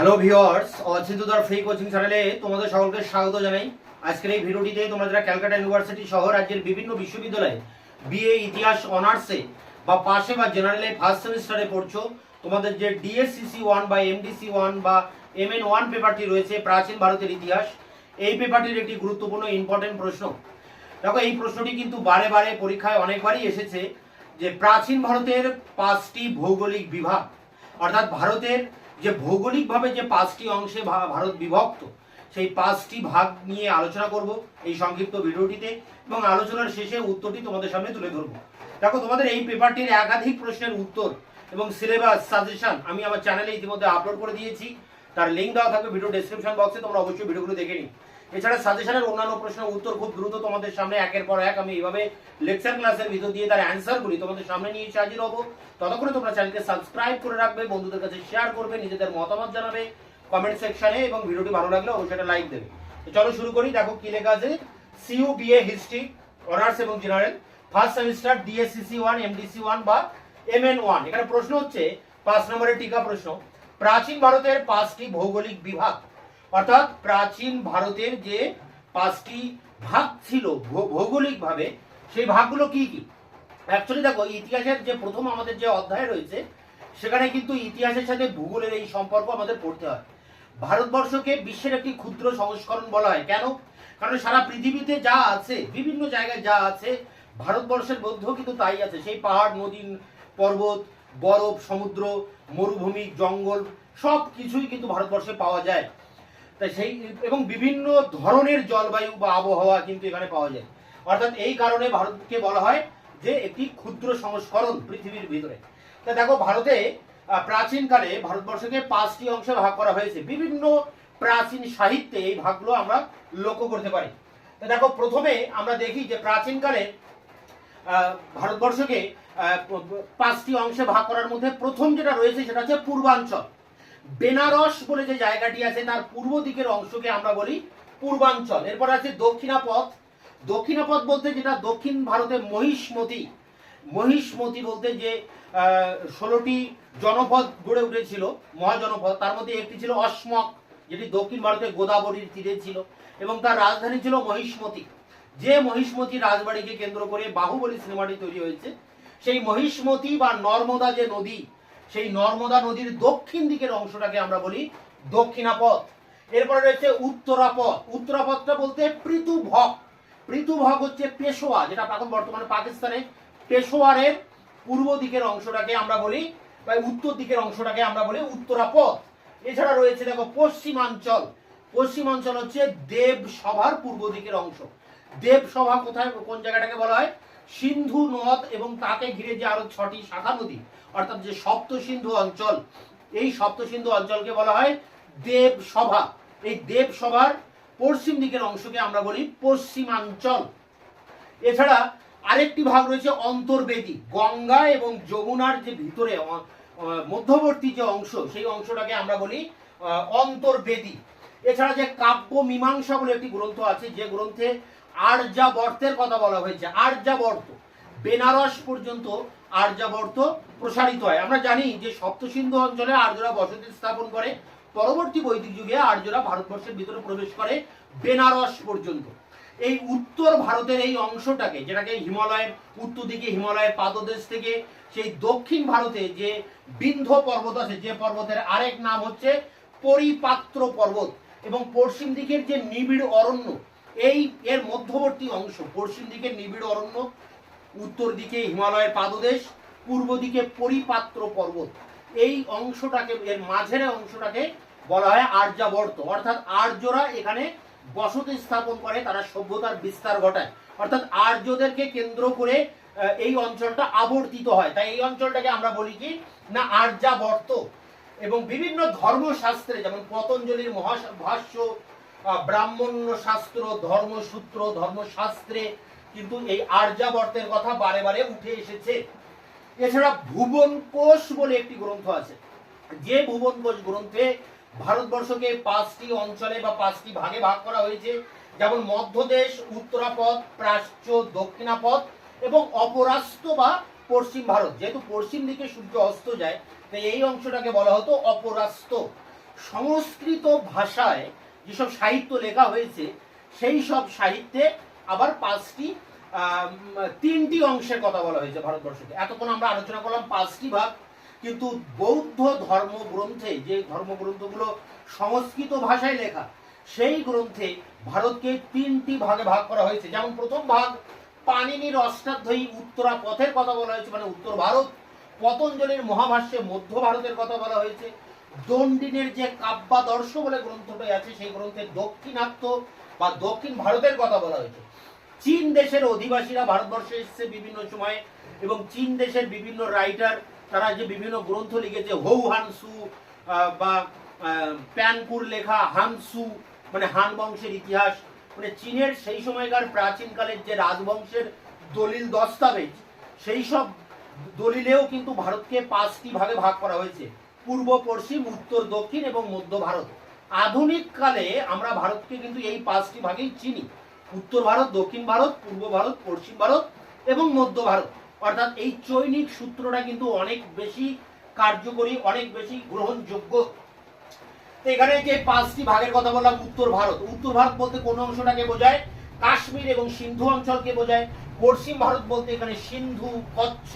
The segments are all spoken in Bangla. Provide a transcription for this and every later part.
হ্যালো ভিউয়ার্স অচিন্তদার ফ্রি কোচিং চ্যানেলে তোমাদের সকলকে স্বাগত জানাই। আজকের এই ভিডিওটিতে তোমরা যারা ক্যালকাটা ইউনিভার্সিটি সহ রাজ্যের বিভিন্ন বিশ্ববিদ্যালয়ে বিএ ইতিহাস, অনার্সে বা পাশে বা জেনারেলে ফার্স্ট সেমিস্টারে পড়ছো, তোমাদের যে ডিএসসিসি ওয়ান বা এমডিসি ওয়ান বা এমএন ওয়ান পেপারটি রয়েছে, প্রাচীন ভারতের ইতিহাস, এই পেপারটির একটি গুরুত্বপূর্ণ ইম্পর্টেন্ট প্রশ্ন। দেখো, এই প্রশ্নটি কিন্তু বারে বারে পরীক্ষায় অনেকবারই এসেছে যে প্রাচীন ভারতের পাঁচটি ভৌগোলিক বিভাগ, অর্থাৎ ভারতের যে ভৌগোলিকভাবে যে পাঁচটি অংশে ভারত বিভক্ত, সেই পাঁচটি ভাগ নিয়ে আলোচনা করব এই সংক্ষিপ্ত ভিডিওটিতে এবং আলোচনার শেষে উত্তরটি তোমাদের সামনে তুলে ধরবো। দেখো, তোমাদের এই পেপারটির একাধিক প্রশ্নের উত্তর এবং সিলেবাস সাজেশন আমি আমার চ্যানেলে ইতিমধ্যে আপলোড করে দিয়েছি। তার লিঙ্ক দেওয়া থাকবে ভিডিও ডেসক্রিপশন বক্সে তোমরা অবশ্যই ভিডিওগুলো দেখে নিই এছাড়া সাজেশনের অন্যান্য প্রশ্নের উত্তর খুব দ্রুত তোমাদের সামনে একের পর এক আমি এইভাবে লেকচার ক্লাসের ভিতর দিয়ে তার অ্যান্সারগুলি তোমাদের সামনে নিয়ে এসে হাজির হব। ততক্ষণে তোমরা চ্যানেলকে সাবস্ক্রাইব করে রাখবে, বন্ধুদের কাছে শেয়ার করবে, নিজেদের মতামত জানাবে কমেন্ট সেকশনে এবং ভিডিওটি ভালো লাগলে অবশ্যই একটা লাইক দেবে। তো চলো শুরু করি, দেখো কি লেখা আছে। সিইউ বিএ হিস্ট্রি অনার্স এবং general first semester DSCC one MDC one বা এমএন ওয়ান এখানে প্রশ্ন হচ্ছে, পাঁচ নম্বরের টিকা প্রশ্ন। প্রাচীন ভারতের পাঁচটি ভৌগোলিক বিভাগ। অর্থাৎ প্রাচীন ভারতের যে পাঁচটি ভাগ ছিল ভৌগোলিকভাবে, সেই ভাগগুলো কি কি? অ্যাকচুয়ালি দেখো, ইতিহাসের যে প্রথম আমাদের যে অধ্যায় রয়েছে, সেখানে কিন্তু ইতিহাসের সাথে ভূগোলের এই সম্পর্ক আমাদের পড়তে হয়। ভারতবর্ষকে বিশ্বের একটি ক্ষুদ্র সংস্করণ বলা হয়। কেন? কারণ সারা পৃথিবীতে যা আছে, বিভিন্ন জায়গায় যা আছে, ভারতবর্ষের মধ্যেও কিন্তু তাই আছে। সেই পাহাড়, নদী, পর্বত, বরফ, সমুদ্র, মরুভূমি, জঙ্গল সব কিছুই কিন্তু ভারতবর্ষে পাওয়া যায়। তাই সেই এবং বিভিন্ন ধরনের জলবায়ু বা আবহাওয়া কিন্তু এখানে পাওয়া যায়। অর্থাৎ এই কারণে ভারতকে বলা হয় যে একটি ক্ষুদ্র সংস্করণ পৃথিবীর ভিতরে। তা দেখো, ভারতে প্রাচীনকালে ভারতবর্ষকে পাঁচটি অংশে ভাগ করা হয়েছে। বিভিন্ন প্রাচীন সাহিত্যে এই ভাগগুলো আমরা লক্ষ্য করতে পারি। তা দেখো, প্রথমে আমরা দেখি যে প্রাচীনকালে ভারতবর্ষকে পাঁচটি অংশে ভাগ করার মধ্যে প্রথম যেটা রয়েছে সেটা হচ্ছে পূর্বাঞ্চল। বেনারস বলে যে জায়গাটি আছে, তার পূর্ব দিকের অংশকে আমরা বলি পূর্বাঞ্চল। এরপর আছে দক্ষিণাপথ। দক্ষিণাপথ বলতে যেটা দক্ষিণ ভারতে মহিষ্মতি। মহিষ্মতি বলতে যে ষোলোটি জনপদ গড়ে উঠেছিল, মহাজনপদ। তার মধ্যে একটি ছিল অসমক যেটি দক্ষিণ ভারতে গোদাবরীর তীরে ছিল এবং তার রাজধানী ছিল মহিষ্মতি। যে মহিষ্মতি রাজবাড়িকে কেন্দ্র করে বাহুবলী সিনেমাটি তৈরি হয়েছে, সেই মহিষ্মতি বা নর্মদা যে নদী সেই নর্মদা নদীর দক্ষিণ দিকের অংশটাকে আমরা বলি দক্ষিণাপথ। এরপরে রয়েছে উত্তরাপথ। উত্তরাপথটা বলতে পৃথুভক পৃথুভক হচ্ছে পেশোয়া, যেটা এখন বর্তমানে পাকিস্তানে পেশোয়ারের পূর্ব দিকের অংশটাকে আমরা বলি, বা উত্তর দিকের অংশটাকে আমরা বলি উত্তরাপথ। এছাড়া রয়েছে দেখো পশ্চিমাঞ্চল। পশ্চিমাঞ্চল হচ্ছে দেবসভার পূর্ব দিকের অংশ। দেবসভা কোথায়, কোন জায়গাটাকে বলা হয়? সিন্ধু নদ এবং তাকে ঘিরে যে আরও ছটি শাখা নদী, অর্থাৎ যে সপ্ত সিন্ধু অঞ্চল, এই সপ্ত সিন্ধু অঞ্চলকে বলা হয় দেবসভা। এই দেবসভার পশ্চিম দিকের অংশকে আমরা বলি পশ্চিমাঞ্চল। এছাড়া আরেকটি ভাগ রয়েছে অন্তর্বেদী। গঙ্গা এবং যমুনার যে ভিতরে মধ্যবর্তী যে অংশ, সেই অংশটাকে আমরা বলি অন্তর্বেদী। এছাড়া যে কাব্য মীমাংসা বলে একটি গ্রন্থ আছে, যে গ্রন্থে আর্যাবর্তের কথা বলা হয়েছে আর্যাবর্ত বেনারস পর্যন্ত আর্যাবর্ত প্রসারিত হয়। আমরা জানি যে সপ্তসিন্ধু অঞ্চলে আর্যরা বসতি স্থাপন করে, পরবর্তী বৈদিক যুগে আর্যরা ভারতবর্ষের ভিতরে প্রবেশ করে বেনারস পর্যন্ত। এই উত্তর ভারতের এই অংশটাকে, যেটাকে হিমালয়ের উত্তর দিকে, হিমালয়ের পাদদেশ থেকে, সেই দক্ষিণ ভারতে যে বিন্ধ্য পর্বত আছে, যে পর্বতের আরেক নাম হচ্ছে পরিপাত্র পর্বত এবং পশ্চিম দিকের যে নিবিড় অরণ্য এই এর মধ্যবর্তী অংশ, পশ্চিম দিকে নিবিড় অরণ্য, উত্তর দিকে হিমালয়ের পাদদেশ, পূর্ব দিকে পরিপাত্র পর্বত। এই অংশটাকে, এর মাঝের অংশটাকে বলা হয় আর্যাবর্ত। অর্থাৎ আর্যরা এখানে বসতি স্থাপন করে, তারা সভ্যতার বিস্তার ঘটায়। অর্থাৎ আর্যদেরকে কেন্দ্র করে এই অঞ্চলটা আবর্তিত হয়। তাই এই অঞ্চলটাকে আমরা বলি কি? না, আর্যাবর্ত। এবং বিভিন্ন ধর্মশাস্ত্রে, যেমন পতঞ্জলির মহাভাষ্য ব্রাহ্মণ্য শাস্ত্র, ধর্মসূত্র, ধর্মশাস্ত্রে কিন্তু এই আর্যাবর্তের কথা বারে বারে উঠে এসেছে। এছাড়া ভুবন কোষ বলে একটি গ্রন্থ আছে। যে ভুবন কোষ গ্রন্থে ভারতবর্ষকে পাঁচটি অঞ্চলে বা পাঁচটি ভাগে ভাগ করা হয়েছে, যেমন মধ্যদেশ উত্তরাপথ প্রাচ্য দক্ষিণাপথ এবং অপরাস্ত বা পশ্চিম ভারত। যেহেতু পশ্চিম দিকে সূর্য অস্ত যায়, তাই এই অংশটাকে বলা হতো অপরাস্ত। সংস্কৃত ভাষায় যেসব সাহিত্য লেখা হয়েছে, সেই সব সাহিত্যে আবার পাঁচটি তিনটি অংশের কথা বলা হয়েছে ভারতবর্ষকে। এতক্ষণ আমরা আলোচনা করলাম পাঁচটি ভাগ, কিন্তু বৌদ্ধ ধর্মগ্রন্থে যে ধর্মগ্রন্থগুলো সংস্কৃত ভাষায় লেখা, সেই গ্রন্থে ভারতকে তিনটি ভাগে ভাগ করা হয়েছে। যেমন প্রথম ভাগ পানিনির অষ্টাধ্যায়ী উত্তরা পথের কথা বলা হয়েছে মানে উত্তর ভারত। পতঞ্জলির মহাভাষ্যে মধ্য ভারতের কথা বলা হয়েছে। দণ্ডিনের যে কাব্যাদর্শ বলে গ্রন্থটা আছে সেই গ্রন্থের দক্ষিণাত্য বা দক্ষিণ ভারতের কথা বলা হয়েছে। চীন দেশের অধিবাসীরা ভারতবর্ষে এসেছে বিভিন্ন সময়ে এবং চীন দেশের বিভিন্ন রাইটার তারা যে বিভিন্ন গ্রন্থ লিখেছে হৌ হানসু বা আহ, প্যানকুর লেখা হানসু মানে হান বংশের ইতিহাস মানে চীনের সেই সময়কার প্রাচীনকালের যে রাজবংশের দলিল দস্তাবেজ সেই সব দলিলেও কিন্তু ভারতকে পাঁচটি ভাগে ভাগ করা হয়েছে। পূর্ব পশ্চিম উত্তর দক্ষিণ এবং মধ্য ভারত। আধুনিক কালে আমরা ভারতকে কিন্তু এই পাঁচটি ভাগেই চিনি। উত্তর ভারত, দক্ষিণ ভারত, পূর্ব ভারত, পশ্চিম ভারত এবং মধ্য ভারত। অর্থাৎ এই চৈনিক সূত্রটা কিন্তু অনেক বেশি কার্যকরী, অনেক বেশি গ্রহণযোগ্য। এখানে যে পাঁচটি ভাগের কথা বললাম, উত্তর ভারত। উত্তর ভারত বলতে কোন অংশটাকে বোঝায়? কাশ্মীর এবং সিন্ধু অঞ্চলকে বোঝায়। পশ্চিম ভারত বলতে এখানে সিন্ধু, কচ্ছ,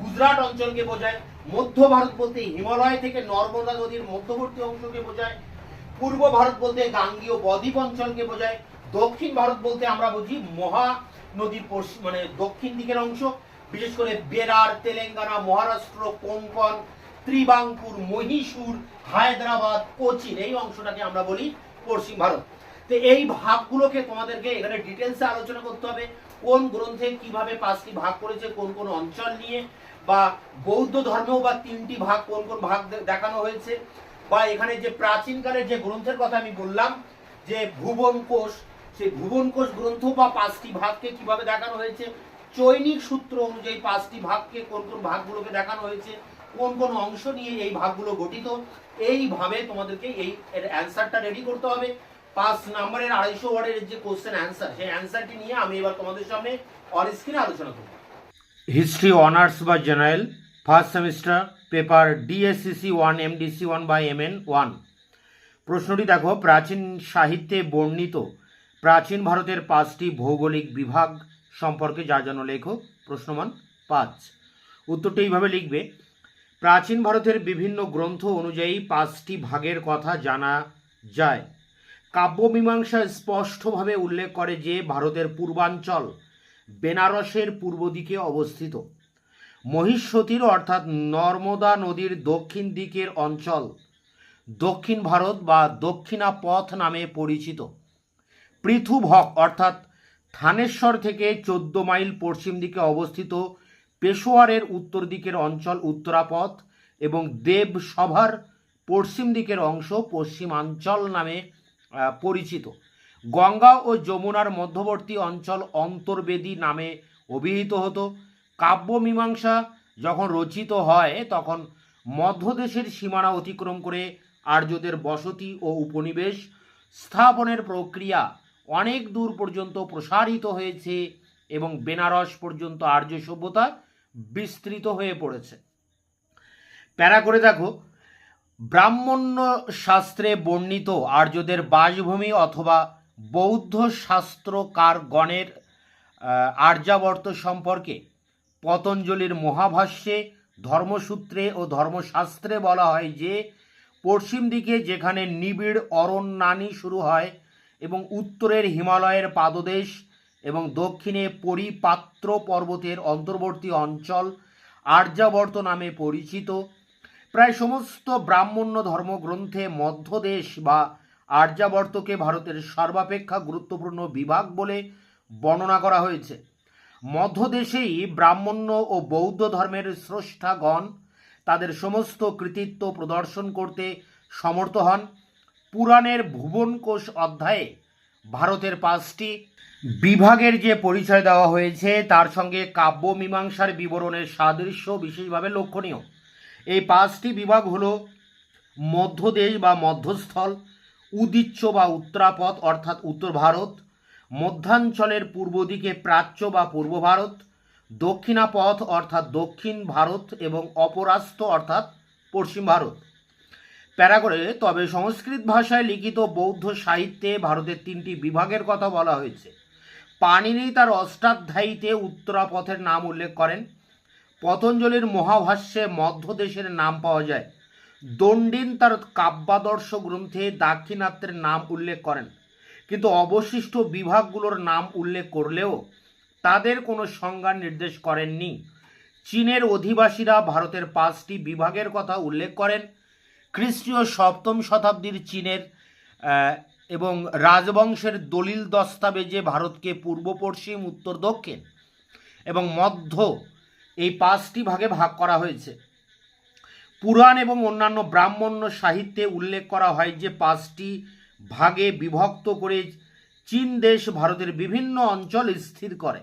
গুজরাট অঞ্চলকে বোঝায়। মধ্য ভারত বলতে হিমালয় থেকে নর্মদা নদীর মধ্যবর্তী অংশকে বোঝায়, পূর্ব ভারত বলতে গাঙ্গীয় বদ্বীপ অঞ্চলকে বোঝায়, দক্ষিণ ভারত বলতে আমরা বুঝি মহা নদীর পশ্চিম মানে দক্ষিণ দিকের অংশ, বিশেষ করে বেরার, তেলেঙ্গানা, মহারাষ্ট্র, কোঙ্কন, ত্রিবাঙ্কুর, মহীশূর, হায়দ্রাবাদ, কোচিন, এই অংশটাকে আমরা বলি পশ্চিম ভারত। তো এই ভাগগুলোকে তোমাদেরকে এখানে ডিটেলসে আলোচনা করতে হবে, কোন গ্রন্থে কীভাবে পাঁচটি ভাগ করেছে, কোন কোন অঞ্চল নিয়ে বা বৌদ্ধ ধর্মেও বা তিনটি ভাগ, কোন কোন ভাগ দেখানো হয়েছে, বা এখানে যে প্রাচীনকালের যে গ্রন্থের কথা আমি বললাম, যে ভুবন কোষ, সেই ভুবন কোষ গ্রন্থ বা পাঁচটি ভাগকে কীভাবে দেখানো হয়েছে, চৈনিক সূত্র অনুযায়ী পাঁচটি ভাগকে কোন কোন ভাগগুলোকে দেখানো হয়েছে, কোন কোন অংশ নিয়ে এই ভাগগুলো গঠিত, এইভাবে তোমাদেরকে এই এর অ্যান্সারটা রেডি করতে হবে। পাঁচ নাম্বারের আড়াইশো ওয়ার্ডের যে কোশ্চেন অ্যান্সার, সেই অ্যান্সারটি নিয়ে আমি এবার তোমাদের সামনে অন স্ক্রিনে আলোচনা করব। হিস্ট্রি, অনার্স বা general, first semester, paper, DSCC one, MDC one by M N one. প্রশ্নটি দেখো, প্রাচীন সাহিত্যে বর্ণিত, প্রাচীন ভারতের পাঁচটি ভৌগোলিক বিভাগ সম্পর্কে যা যেন লেখো, প্রশ্নমান পাঁচ। উত্তরটি এইভাবে লিখবে, প্রাচীন ভারতের বিভিন্ন গ্রন্থ অনুযায়ী পাঁচটি ভাগের কথা জানা যায়। কাব্যমীমাংসা স্পষ্টভাবে উল্লেখ করে যে, ভারতের পূর্বাঞ্চল বেনারসের পূর্ব দিকে অবস্থিত। মহিষ্যতির অর্থাৎ নর্মদা নদীর দক্ষিণ দিকের অঞ্চল দক্ষিণ ভারত বা দক্ষিণা পথ নামে পরিচিত। পৃথুভক অর্থাৎ থানেশ্বর থেকে চোদ্দ মাইল পশ্চিম দিকে অবস্থিত পেশোয়ারের উত্তর দিকের অঞ্চল উত্তরাপথ এবং দেবসভার পশ্চিম দিকের অংশ পশ্চিমাঞ্চল নামে পরিচিত। গঙ্গা ও যমুনার মধ্যবর্তী অঞ্চল অন্তর্বেদী নামে অভিহিত হতো। কাব্যমীমাংসা যখন রচিত হয়, তখন মধ্যদেশের সীমানা অতিক্রম করে আর্যদের বসতি ও উপনিবেশ স্থাপনের প্রক্রিয়া অনেক দূর পর্যন্ত প্রসারিত হয়েছে এবং বেনারস পর্যন্ত আর্য সভ্যতা বিস্তৃত হয়ে পড়েছে। প্যারা করে দেখো ব্রাহ্মণ্য শাস্ত্রে বর্ণিত আর্যদের বাসভূমি অথবা বৌদ্ধ শাস্ত্রকারগণের আর্যাবর্ত সম্পর্কে পতঞ্জলির মহাভাষ্যে ধর্মসূত্রে ও ধর্মশাস্ত্রে বলা হয় যে, পশ্চিম দিকে যেখানে নিবিড় অরণ্যানি শুরু হয় এবং উত্তরের হিমালয়ের পাদদেশ এবং দক্ষিণে পরিপাত্র পর্বতের অন্তর্বর্তী অঞ্চল আর্যাবর্ত নামে পরিচিত, প্রায় সমস্ত ব্রাহ্মণ্য ধর্মগ্রন্থে মধ্যদেশ বা আর্যাবর্তকে ভারতের সর্বাপেক্ষা গুরুত্বপূর্ণ বিভাগ বলে বর্ণনা করা হয়েছে। মধ্যদেশেই ব্রাহ্মণ্য ও বৌদ্ধ ধর্মের স্রষ্টাগণ তাদের সমস্ত কৃতিত্ব প্রদর্শন করতে সমর্থ হন। পুরাণের ভুবনকোষ অধ্যায়ে ভারতের পাঁচটি বিভাগের যে পরিচয় দেওয়া হয়েছে, তার সঙ্গে কাব্য মীমাংসার বিবরণের সাদৃশ্য বিশেষভাবে লক্ষণীয়। এই পাঁচটি বিভাগ হলো মধ্যদেশ বা মধ্যস্থল উদিচ্য বা উত্তরাপথ অর্থাৎ উত্তর ভারত, মধ্যাঞ্চলের পূর্ব দিকে প্রাচ্য বা পূর্ব ভারত, দক্ষিণাপথ, অর্থাৎ দক্ষিণ ভারত এবং অপরাস্ত, অর্থাৎ পশ্চিম ভারত। প্যারা করে তবে সংস্কৃত ভাষায় লিখিত বৌদ্ধ সাহিত্যে ভারতের তিনটি বিভাগের কথা বলা হয়েছে। পাণিনি তার অষ্টাধ্যায়ীতে উত্তরাপথের নাম উল্লেখ করেন। পতঞ্জলির মহাভাষ্যে মধ্যদেশের নাম পাওয়া যায়। দণ্ডিন তার কাব্যাদর্শ গ্রন্থে দাক্ষিণাত্যের নাম উল্লেখ করেন। কিন্তু অবশিষ্ট বিভাগগুলোর নাম উল্লেখ করলেও তাদের কোনো সংজ্ঞা নির্দেশ করেননি। চীনের অধিবাসীরা ভারতের পাঁচটি বিভাগের কথা উল্লেখ করেন। খ্রিস্টীয় সপ্তম শতাব্দীর চীনের এবং রাজবংশের দলিল দস্তাবেজে ভারতকে পূর্ব, পশ্চিম, উত্তর, দক্ষিণ এবং মধ্য এই পাঁচটি ভাগে ভাগ করা হয়েছে। পুরাণ এবং অন্যান্য ব্রাহ্মণ্য সাহিত্যে উল্লেখ করা হয় যে পাঁচটি ভাগে বিভক্ত করে চীন দেশ ভারতের বিভিন্ন অঞ্চল স্থির করে।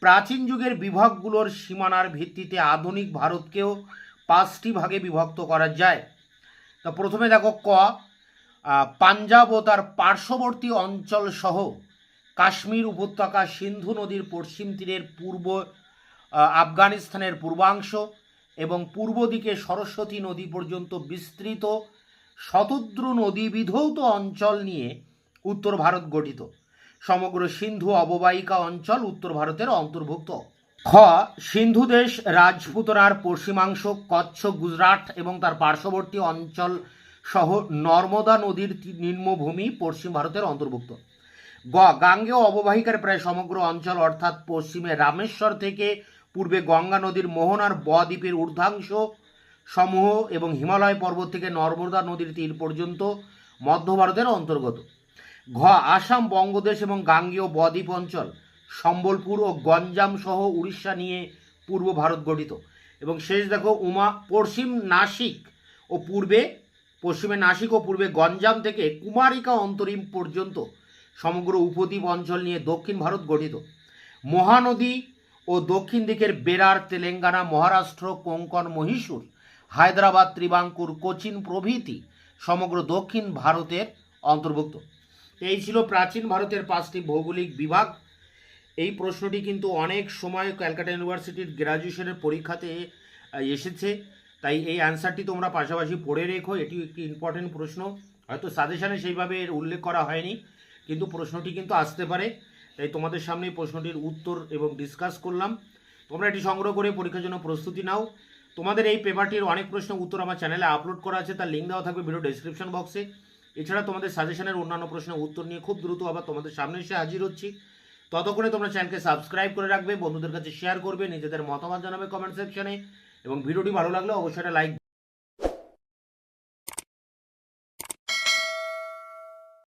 প্রাচীন যুগের বিভাগগুলোর সীমানার ভিত্তিতে আধুনিক ভারতকেও পাঁচটি ভাগে বিভক্ত করা যায়। তো প্রথমে দেখো ক পাঞ্জাব ও তার পার্শ্ববর্তী অঞ্চল সহ কাশ্মীর উপত্যকা সিন্ধু নদীর পশ্চিম তীরের পূর্ব আফগানিস্তানের পূর্বাংশ এবং পূর্ব দিকে সরস্বতী নদী পর্যন্ত বিস্তৃত, শতদ্রু নদী বিধৌত অঞ্চল নিয়ে উত্তর ভারত গঠিত। সমগ্র সিন্ধু অববাহিকা অঞ্চল উত্তর ভারতের অন্তর্ভুক্ত। খ, সিন্ধু দেশ রাজপুতরার পশ্চিমাংশ, কচ্ছ, গুজরাট এবং তার পার্শ্ববর্তী অঞ্চল সহ নর্মদা নদীর নিম্নভূমি পশ্চিম ভারতের অন্তর্ভুক্ত। গ, গাঙ্গেয় অববাহিকার প্রায় সমগ্র অঞ্চল অর্থাৎ পশ্চিমে রামেশ্বর থেকে পূর্বে গঙ্গা নদীর মোহনার বদ্বীপের ঊর্ধ্বাংশ সমূহ এবং হিমালয় পর্বত থেকে নর্মদা নদীর তীর পর্যন্ত মধ্য ভারতের অন্তর্গত। ঘ, আসাম বঙ্গদেশ এবং গাঙ্গেয় বদ্বীপ অঞ্চল, সম্বলপুর ও গঞ্জাম সহ উড়িষ্যা নিয়ে পূর্ব ভারত গঠিত। এবং শেষ দেখো, উমা, পশ্চিম নাসিক ও পূর্বে, পশ্চিমে নাসিক ও পূর্বে গঞ্জাম থেকে কুমারিকা অন্তরীম পর্যন্ত সমগ্র উপদ্বীপ অঞ্চল নিয়ে দক্ষিণ ভারত গঠিত। মহানদী ও দক্ষিণ দিকের বেরার, তেলেঙ্গানা, মহারাষ্ট্র, কোঙ্কন, মহীশূর, হায়দ্রাবাদ, ত্রিবাঙ্কুর, কোচিন প্রভৃতি সমগ্র দক্ষিণ ভারতের অন্তর্ভুক্ত। এই ছিল প্রাচীন ভারতের পাঁচটি ভৌগোলিক বিভাগ। এই প্রশ্নটি কিন্তু অনেক সময় ক্যালকাটা ইউনিভার্সিটির গ্র্যাজুয়েশনের পরীক্ষাতে এসেছে। তাই এই অ্যান্সারটি তোমরা পাশাপাশি পড়ে রেখো। এটি একটি ইম্পর্টেন্ট প্রশ্ন। হয়তো সাজেশনে সেইভাবে উল্লেখ করা হয়নি, কিন্তু প্রশ্নটি কিন্তু আসতে পারে। তাই তোমাদের সামনে প্রশ্নটির উত্তর এবং ডিসকাস করলাম। তোমরা এটি সংগ্রহ করে পরীক্ষার জন্য প্রস্তুতি নাও। তোমাদের এই পেপারটির অনেক প্রশ্ন উত্তর আমার চ্যানেলে আপলোড করা আছে, তার লিঙ্ক দেওয়া থাকবে ভিডিও ডেসক্রিপশন বক্সে এছাড়া তোমাদের সাজেশনের অন্যান্য প্রশ্নের উত্তর নিয়ে খুব দ্রুত আবার তোমাদের সামনে এসে হাজির হচ্ছি। ততক্ষণে তোমরা চ্যানেলকে সাবস্ক্রাইব করে রাখবে, বন্ধুদের কাছে শেয়ার করবে, নিজেদের মতামত জানাবে কমেন্ট সেকশনে এবং ভিডিওটি ভালো লাগলে অবশ্যই লাইক